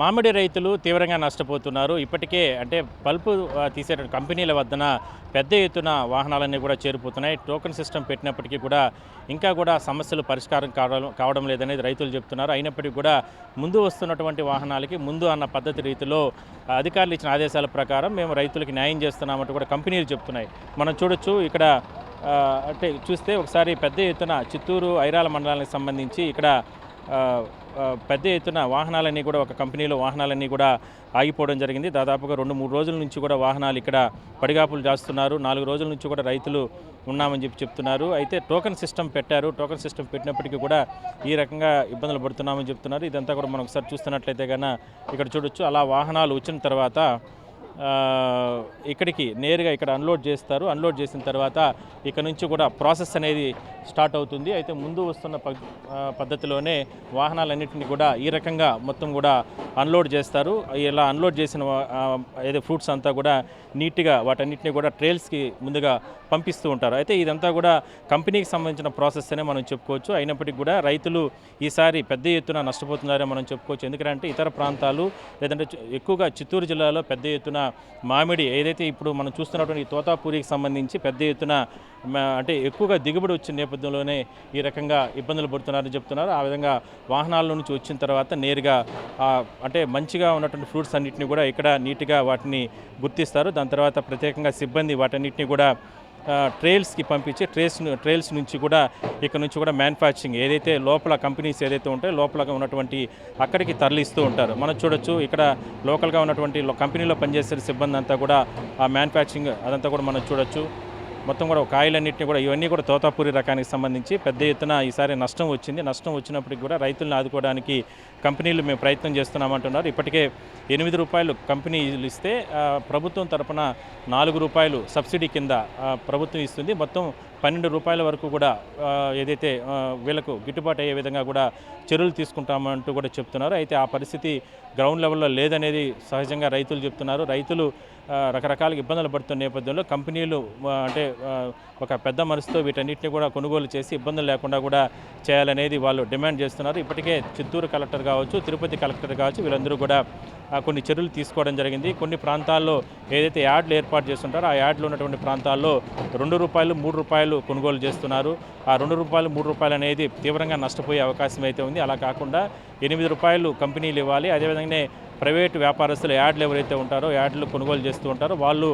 మామిడి రైతులు తీవ్రంగా నష్టపోతున్నారు. ఇప్పటికే అంటే పల్పు తీసే కంపెనీల వద్దన పెద్ద ఎత్తున వాహనాలన్నీ కూడా చేరిపోతున్నాయి. టోకెన్ సిస్టమ్ పెట్టినప్పటికీ కూడా ఇంకా కూడా సమస్యలు పరిష్కారం కావడం కావడం లేదనేది రైతులు చెప్తున్నారు. అయినప్పటికీ కూడా ముందు వస్తున్నటువంటి వాహనాలకి ముందు అన్న పద్ధతి రీతిలో అధికారులు ఇచ్చిన ఆదేశాల ప్రకారం మేము రైతులకి న్యాయం చేస్తున్నామంటూ కూడా కంపెనీలు చెప్తున్నాయి. మనం చూడొచ్చు ఇక్కడ అంటే చూస్తే ఒకసారి పెద్ద ఎత్తున చిత్తూరు ఐరాల మండలానికి సంబంధించి ఇక్కడ పెద్ద ఎత్తున వాహనాలన్నీ కూడా ఒక కంపెనీలో వాహనాలన్నీ కూడా ఆగిపోవడం జరిగింది. దాదాపుగా రెండు మూడు రోజుల నుంచి కూడా వాహనాలు ఇక్కడ పడిగాపులు చేస్తున్నారు నాలుగు రోజుల నుంచి కూడా రైతులు ఉన్నామని చెప్పి చెప్తున్నారు. అయితే టోకన్ సిస్టమ్ పెట్టారు. టోకన్ సిస్టమ్ పెట్టినప్పటికీ కూడా ఈ రకంగా ఇబ్బందులు పడుతున్నామని చెప్తున్నారు. ఇదంతా కూడా మనం ఒకసారి చూస్తున్నట్లయితే కన్నా ఇక్కడ చూడొచ్చు. అలా వాహనాలు వచ్చిన తర్వాత ఇక్కడికి నేరుగా ఇక్కడ అన్లోడ్ చేస్తారు. అన్లోడ్ చేసిన తర్వాత ఇక్కడ నుంచి కూడా ప్రాసెస్ అనేది స్టార్ట్ అవుతుంది. అయితే ముందు వస్తున్న ప- పద్ధతిలోనే వాహనాలన్నింటినీ కూడా ఈ రకంగా మొత్తం కూడా అన్లోడ్ చేస్తారు. ఇలా అన్లోడ్ చేసిన ఏదో ఫ్రూట్స్ అంతా కూడా నీట్గా వాటన్నిటిని కూడా ట్రైల్స్కి ముందుగా పంపిస్తూ ఉంటారు. అయితే ఇదంతా కూడా కంపెనీకి సంబంధించిన ప్రాసెస్ అనే మనం చెప్పుకోవచ్చు. అయినప్పటికీ కూడా రైతులు ఈసారి పెద్ద ఎత్తున నష్టపోతున్నారని మనం చెప్పుకోవచ్చు. ఎందుకంటే ఇతర ప్రాంతాలు లేదంటే ఎక్కువగా చిత్తూరు జిల్లాలో పెద్ద ఎత్తున మామిడి ఏదైతే ఇప్పుడు మనం చూస్తున్నటువంటి తోతాపూరికి సంబంధించి పెద్ద ఎత్తున అంటే ఎక్కువగా దిగుబడి వచ్చిన నేపథ్యంలోనే ఈ రకంగా ఇబ్బందులు పడుతున్నారని చెప్తున్నారు. ఆ విధంగా వాహనాల నుంచి వచ్చిన తర్వాత నేరుగా అంటే మంచిగా ఉన్నటువంటి ఫ్రూట్స్ అన్నింటినీ కూడా ఇక్కడ నీట్గా వాటిని గుర్తిస్తారు. దాని తర్వాత ప్రత్యేకంగా సిబ్బంది వాటన్నిటిని కూడా ట్రేల్స్కి ట్రైల్స్కి పంపించి ట్రేస్ ట్రేల్స్ ట్రైల్స్ నుంచి కూడా ఇక్కడ నుంచి కూడా మ్యానుఫ్యాక్చరింగ్ ఏదైతే లోపల కంపెనీస్ ఏదైతే ఉంటాయో లోపల ఉన్నటువంటి అక్కడికి తరలిస్తూ ఉంటారు. మనం చూడొచ్చు ఇక్కడ లోకల్గా ఉన్నటువంటి కంపెనీలో పనిచేసే సిబ్బంది అంతా కూడా ఆ మ్యానుఫ్యాక్చరింగ్ అదంతా కూడా మనం చూడొచ్చు. మొత్తం కూడా కాయలన్నింటినీ కూడా ఇవన్నీ కూడా తోతాపూరి రకానికి సంబంధించి పెద్ద ఎత్తున ఈసారి నష్టం వచ్చింది. నష్టం వచ్చినప్పటికీ కూడా రైతులను ఆదుకోవడానికి కంపెనీలు మేము ప్రయత్నం చేస్తున్నామంటున్నారు. ఇప్పటికే ఎనిమిది రూపాయలు కంపెనీలు ఇస్తే ప్రభుత్వం తరపున నాలుగు రూపాయలు సబ్సిడీ కింద ప్రభుత్వం ఇస్తుంది. మొత్తం పన్నెండు రూపాయల వరకు కూడా ఏదైతే వీళ్ళకు గిట్టుబాటు అయ్యే విధంగా కూడా చర్యలు తీసుకుంటామంటూ కూడా చెప్తున్నారు. అయితే ఆ పరిస్థితి గ్రౌండ్ లెవెల్లో లేదనేది సహజంగా రైతులు చెప్తున్నారు. రైతులు రకరకాల ఇబ్బందులు పడుతున్న నేపథ్యంలో కంపెనీలు అంటే ఒక పెద్ద మనసుతో వీటన్నిటిని కూడా కొనుగోలు చేసి ఇబ్బందులు లేకుండా కూడా చేయాలనేది వాళ్ళు డిమాండ్ చేస్తున్నారు. ఇప్పటికే చిత్తూరు కలెక్టర్ కావచ్చు తిరుపతి కలెక్టర్ కావచ్చు వీళ్ళందరూ కూడా కొన్ని చర్యలు తీసుకోవడం జరిగింది. కొన్ని ప్రాంతాల్లో ఏదైతే యాడ్లు ఏర్పాటు చేస్తుంటారో ఆ యాడ్లు ఉన్నటువంటి ప్రాంతాల్లో రెండు రూపాయలు మూడు రూపాయలు కొనుగోలు చేస్తున్నారు. ఆ రెండు రూపాయలు మూడు రూపాయలు అనేది తీవ్రంగా నష్టపోయే అవకాశం అయితే ఉంది. అలా కాకుండా ఎనిమిది రూపాయలు కంపెనీలు ఇవ్వాలి. అదేవిధంగానే ప్రైవేటు వ్యాపారస్తులు యాడ్లు ఎవరైతే ఉంటారో యాడ్లు కొనుగోలు చేస్తూ ఉంటారో వాళ్ళు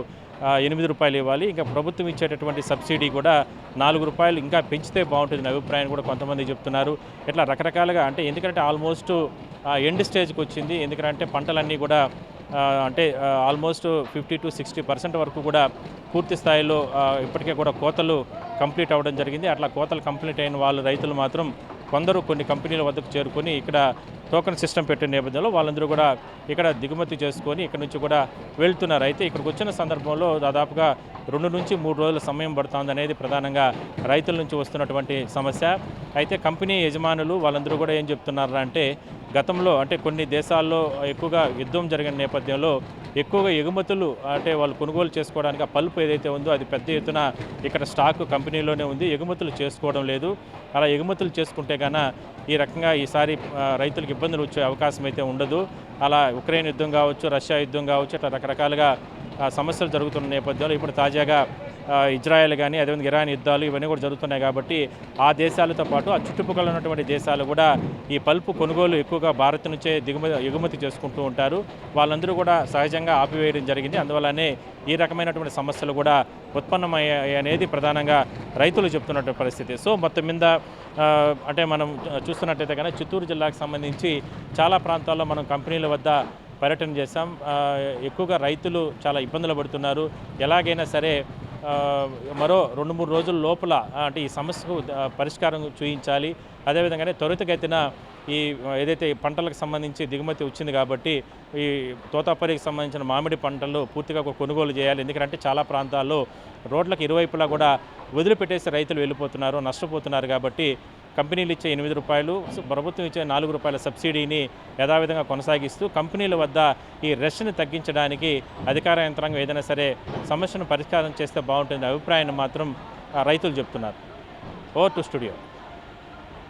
ఎనిమిది రూపాయలు ఇవ్వాలి. ఇంకా ప్రభుత్వం ఇచ్చేటటువంటి సబ్సిడీ కూడా నాలుగు రూపాయలు ఇంకా పెంచితే బాగుంటుంది అనే అభిప్రాయం కూడా కొంతమంది చెప్తున్నారు. ఇట్లా రకరకాలుగా అంటే ఎందుకంటే ఆల్మోస్ట్ ఎండ్ స్టేజ్కి వచ్చింది. ఎందుకంటే పంటలన్నీ కూడా అంటే almost fifty to sixty percent వరకు కూడా పూర్తి స్థాయిలో ఇప్పటికే కూడా కోతలు కంప్లీట్ అవ్వడం జరిగింది. అట్లా కోతలు కంప్లీట్ అయిన వాళ్ళు రైతులు మాత్రం కొందరు కొన్ని కంపెనీల వద్దకు చేరుకొని ఇక్కడ టోకన్ సిస్టమ్ పెట్టిన నేపథ్యంలో వాళ్ళందరూ కూడా ఇక్కడ దిగుమతి చేసుకొని ఇక్కడ నుంచి కూడా వెళ్తున్నారు. అయితే ఇక్కడికి వచ్చిన సందర్భంలో దాదాపుగా రెండు నుంచి మూడు రోజుల సమయం పడుతుంది అనేది ప్రధానంగా రైతుల నుంచి వస్తున్నటువంటి సమస్య. అయితే కంపెనీ యజమానులు వాళ్ళందరూ కూడా ఏం చెప్తున్నారు అంటే గతంలో అంటే కొన్ని దేశాల్లో ఎక్కువగా యుద్ధం జరిగిన నేపథ్యంలో ఎక్కువగా ఎగుమతులు అంటే వాళ్ళు కొనుగోలు చేసుకోవడానికి ఆ పల్పు ఏదైతే ఉందో అది పెద్ద ఎత్తున ఇక్కడ స్టాక్ కంపెనీలోనే ఉంది. ఎగుమతులు చేసుకోవడం లేదు. అలా ఎగుమతులు చేసుకుంటే కన్నా ఈ రకంగా ఈసారి రైతులకు ఇబ్బందులు వచ్చే అవకాశం అయితే ఉండదు. అలా ఉక్రెయిన్ యుద్ధం కావచ్చు రష్యా యుద్ధం కావచ్చు అట్లా రకరకాలుగా సమస్యలు జరుగుతున్న నేపథ్యంలో ఇప్పుడు తాజాగా ఇజ్రాయెల్ కానీ అదేవిధంగా ఇరాన్ యుద్ధాలు ఇవన్నీ కూడా జరుగుతున్నాయి కాబట్టి ఆ దేశాలతో పాటు ఆ చుట్టుపక్కల ఉన్నటువంటి దేశాలు కూడా ఈ పల్పు కొనుగోలు ఎక్కువగా భారత్ నుంచే దిగుమతి ఎగుమతి చేసుకుంటూ ఉంటారు. వాళ్ళందరూ కూడా సహజంగా ఆపివేయడం జరిగింది. అందువల్లనే ఈ రకమైనటువంటి సమస్యలు కూడా ఉత్పన్నమయ్యాయి అనేది ప్రధానంగా రైతులు చెప్తున్నటువంటి పరిస్థితి. సో మొత్తం మీద అంటే మనం చూస్తున్నట్టయితే కనుక చిత్తూరు జిల్లాకు సంబంధించి చాలా ప్రాంతాల్లో మనం కంపెనీల వద్ద పర్యటన చేశాం. ఎక్కువగా రైతులు చాలా ఇబ్బందులు పడుతున్నారు. ఎలాగైనా సరే మరో రెండు మూడు రోజుల లోపల అంటే ఈ సమస్యకు పరిష్కారం చూపించాలి అదేవిధంగానే త్వరితగతిన ఈ ఏదైతే పంటలకు సంబంధించి దిగుమతి వచ్చింది కాబట్టి ఈ తోతాపరికి సంబంధించిన మామిడి పంటలు పూర్తిగా కొనుగోలు చేయాలి. ఎందుకంటే చాలా ప్రాంతాల్లో రోడ్లకు ఇరువైపులా కూడా వదిలిపెట్టేసి రైతులు వెళ్ళిపోతున్నారు నష్టపోతున్నారు కాబట్టి కంపెనీలు ఇచ్చే ఎనిమిది రూపాయలు ప్రభుత్వం ఇచ్చే నాలుగు రూపాయల సబ్సిడీని యథావిధంగా కొనసాగిస్తూ కంపెనీల వద్ద ఈ రష్ని తగ్గించడానికి అధికార యంత్రాంగం ఏదైనా సరే సమస్యను పరిష్కారం చేస్తే బాగుంటుంది అభిప్రాయాన్ని మాత్రం రైతులు చెప్తున్నారు. Over to studio.